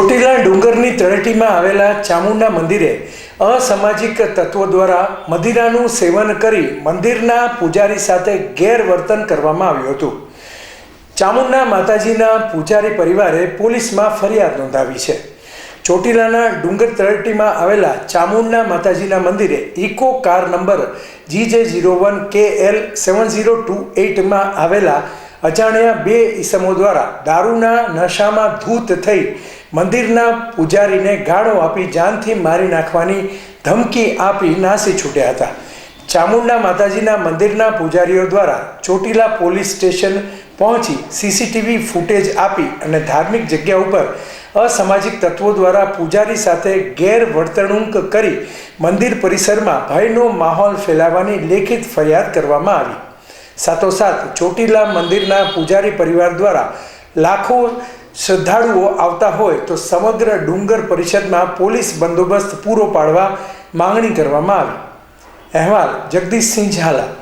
ચોટીલા ડુંગરની તળેટીમાં આવેલા ચામુંડા મંદિરે અસામાજિક તત્વો દ્વારા મદિરાનું સેવન કરી મંદિરના પૂજારી સાથે ગેરવર્તન કરવામાં આવ્યું હતું. ચામુંડા માતાજીના પૂજારી પરિવારે પોલીસમાં ફરિયાદ નોંધાવી છે. ચોટીલાના ડુંગર તળેટીમાં આવેલા ચામુંડા માતાજીના મંદિરે eco car number G J zero one K L seven zero two એઇટમાં આવેલા અજાણ્યા બે ઈસમો દ્વારા દારૂના નશામાં ધૂત થઈ મંદિરના પૂજારીને ગાળો આપી જાનથી મારી નાખવાની ધમકી આપી નાસી છૂટ્યા હતા. ચામુંડા માતાજીના મંદિરના પૂજારીઓ દ્વારા ચોટીલા પોલીસ સ્ટેશન પહોંચી સીસીટીવી ફૂટેજ આપી અને ધાર્મિક જગ્યા ઉપર અસામાજિક તત્વો દ્વારા પૂજારી સાથે ગેરવર્તણૂક કરી મંદિર પરિસરમાં ભયનો માહોલ ફેલાવવાની લેખિત ફરિયાદ કરવામાં આવી. સાથોસાથ ચોટીલા મંદિરના પૂજારી પરિવાર દ્વારા લાખો શ્રદ્ધાળુઓ આવતા હોય તો સમગ્ર ડુંગર પરિષદમાં પોલીસ બંદોબસ્ત પૂરો પાડવા માંગણી કરવામાં આવી. અહેવાલ જગદીશસિંહ ઝાલા.